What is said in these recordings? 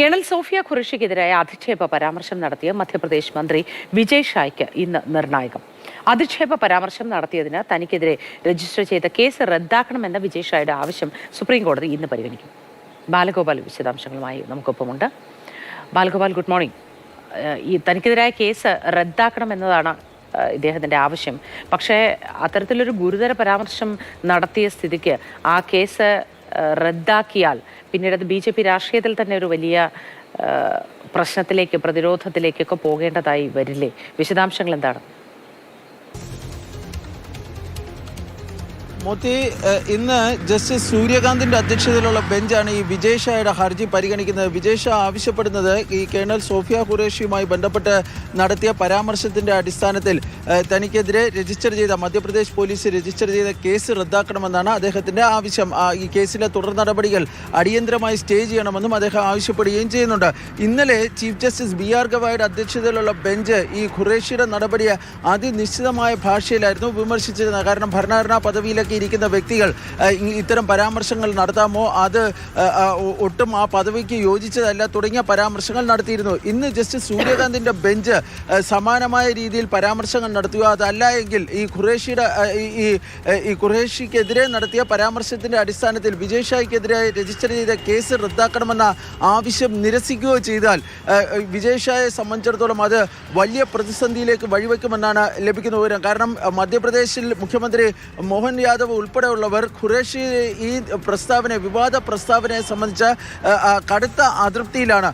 Colonel Sophia ഖുറേഷിക്കെതിരായ അധിക്ഷേപ പരാമർശം നടത്തിയ മധ്യപ്രദേശ് മന്ത്രി വിജയ് ഷായ്ക്ക് ഇന്ന് നിർണായകം. അധിക്ഷേപ പരാമർശം നടത്തിയതിന് തനിക്കെതിരെ രജിസ്റ്റർ ചെയ്ത കേസ് റദ്ദാക്കണമെന്ന വിജയ് ഷായുടെ ആവശ്യം സുപ്രീം കോടതി ഇന്ന് പരിഗണിക്കും. ബാലഗോപാൽ വിശദാംശങ്ങളുമായി നമുക്കൊപ്പമുണ്ട്. Balagopal good morning. ഈ തനിക്കെതിരായ കേസ് റദ്ദാക്കണമെന്നതാണ് ഇദ്ദേഹത്തിന്റെ ആവശ്യം. പക്ഷേ അത്തരത്തിലൊരു ഗുരുതര പരാമർശം നടത്തിയ സ്ഥിതിക്ക് ആ കേസ് റദ്ദാക്കിയാൽ പിന്നീട് അത് ബി ജെ പി രാഷ്ട്രീയത്തിൽ തന്നെ ഒരു വലിയ പ്രശ്നത്തിലേക്ക് പ്രതിരോധത്തിലേക്കൊക്കെ പോകേണ്ടതായി വരില്ലേ? വിശദാംശങ്ങൾ എന്താണ്? മോത്തി ഇന്ന് ജസ്റ്റിസ് സൂര്യകാന്തിന്റെ അധ്യക്ഷതയിലുള്ള ബെഞ്ചാണ് ഈ വിജയ് ഷായുടെ ഹർജി പരിഗണിക്കുന്നത്. വിജയ് ഷാ ആവശ്യപ്പെടുന്നത് ഈ കേണൽ സോഫിയ ഖുറേഷിയുമായി ബന്ധപ്പെട്ട് നടത്തിയ പരാമർശത്തിന്റെ അടിസ്ഥാനത്തിൽ തനിക്കെതിരെ രജിസ്റ്റർ ചെയ്ത മധ്യപ്രദേശ് പോലീസ് രജിസ്റ്റർ ചെയ്ത കേസ് റദ്ദാക്കണമെന്നാണ് അദ്ദേഹത്തിന്റെ ആവശ്യം. ഈ കേസിലെ തുടർ നടപടികൾ അടിയന്തരമായി സ്റ്റേ ചെയ്യണമെന്നും അദ്ദേഹം ആവശ്യപ്പെടുകയും ചെയ്യുന്നുണ്ട്. ഇന്നലെ ചീഫ് ജസ്റ്റിസ് ബി ആർ ഗവായുടെ അധ്യക്ഷതയിലുള്ള ബെഞ്ച് ഈ ഖുറേഷിയുടെ നടപടിയെ അതിനിശ്ചിതമായ ഭാഷയിലായിരുന്നു വിമർശിച്ചിരുന്നത്. കാരണം ഭരണഘടനാ പദവിയിലൊക്കെ ഇരിക്കുന്ന വ്യക്തികൾ ഇത്തരം പരാമർശങ്ങൾ നടത്താമോ? അത് ഒട്ടും ആ പദവിക്ക് യോജിച്ചതല്ല തുടങ്ങിയ പരാമർശങ്ങൾ നടത്തിയിരുന്നു. ഇന്ന് ജസ്റ്റിസ് സൂര്യകാന്തിന്റെ ബെഞ്ച് സമാനമായ രീതിയിൽ പരാമർശങ്ങൾ നടത്തുക അതല്ല എങ്കിൽ ഈ ഖുറേഷിയുടെ ഈ- ഈ ഖുറേഷിക്കെതിരെ നടത്തിയ പരാമർശത്തിന്റെ അടിസ്ഥാനത്തിൽ വിജയ് ഷായ്ക്കെതിരെ രജിസ്റ്റർ ചെയ്ത കേസ് റദ്ദാക്കണമെന്ന ആവശ്യം നിരസിക്കുകയോ ചെയ്താൽ വിജയ് ഷായെ സംബന്ധിച്ചിടത്തോളം അത് വലിയ പ്രതിസന്ധിയിലേക്ക് വഴിവെക്കുമെന്നാണ് ലഭിക്കുന്ന വിവരം. കാരണം മധ്യപ്രദേശിൽ മുഖ്യമന്ത്രി മോഹൻ യാദവ് ഉൾപ്പെടെയുള്ളവർ ഖുറേഷി ഈ പ്രസ്താവന വിവാദ പ്രസ്താവനയെ സംബന്ധിച്ച് കടുത്ത അതൃപ്തിയിലാണ്.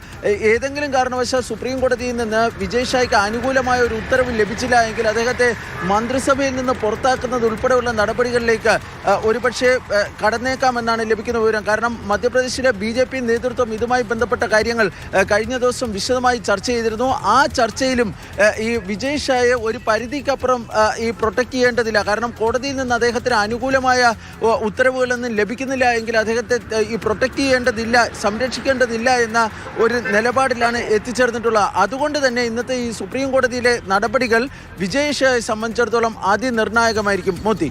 ഏതെങ്കിലും കാരണവശാൽ സുപ്രീം കോടതിയിൽ നിന്ന് വിജയ് ഷായ്ക്ക് അനുകൂലമായ ഒരു ഉത്തരവ് ലഭിച്ചില്ല എങ്കിൽ അദ്ദേഹത്തെ മന്ത്രിസഭയിൽ നിന്ന് പുറത്താക്കുന്നത് ഉൾപ്പെടെയുള്ള നടപടികളിലേക്ക് ഒരുപക്ഷെ കടന്നേക്കാമെന്നാണ് ലഭിക്കുന്ന വിവരം. കാരണം മധ്യപ്രദേശിലെ ബി ജെ പി നേതൃത്വം ഇതുമായി ബന്ധപ്പെട്ട കാര്യങ്ങൾ കഴിഞ്ഞ ദിവസം വിശദമായി ചർച്ച ചെയ്തിരുന്നു. ആ ചർച്ചയിലും ഈ വിജയ് ഷായെ ഒരു പരിധിക്കപ്പുറം ഈ പ്രൊട്ടക്ട് ചെയ്യേണ്ടതില്ല. കാരണം കോടതിയിൽ നിന്ന് അദ്ദേഹത്തിന് അനുകൂലമായ ഉത്തരവുകളൊന്നും ലഭിക്കുന്നില്ല എങ്കിൽ അദ്ദേഹത്തെ ഈ പ്രൊട്ടക്റ്റ് ചെയ്യേണ്ടതില്ല സംരക്ഷിക്കേണ്ടതില്ല എന്ന ഒരു നിലപാടിലാണ് എത്തിച്ചേർന്നിട്ടുള്ളത് അതുകൊണ്ട് തന്നെ ഇന്നത്തെ ഈ സുപ്രീം കോടതിയിലെ നടപടികൾ വിജയ് ഷായെ സംബന്ധിച്ചിടത്തോളം അതിനിർണായകമായിരിക്കും. മോത്തി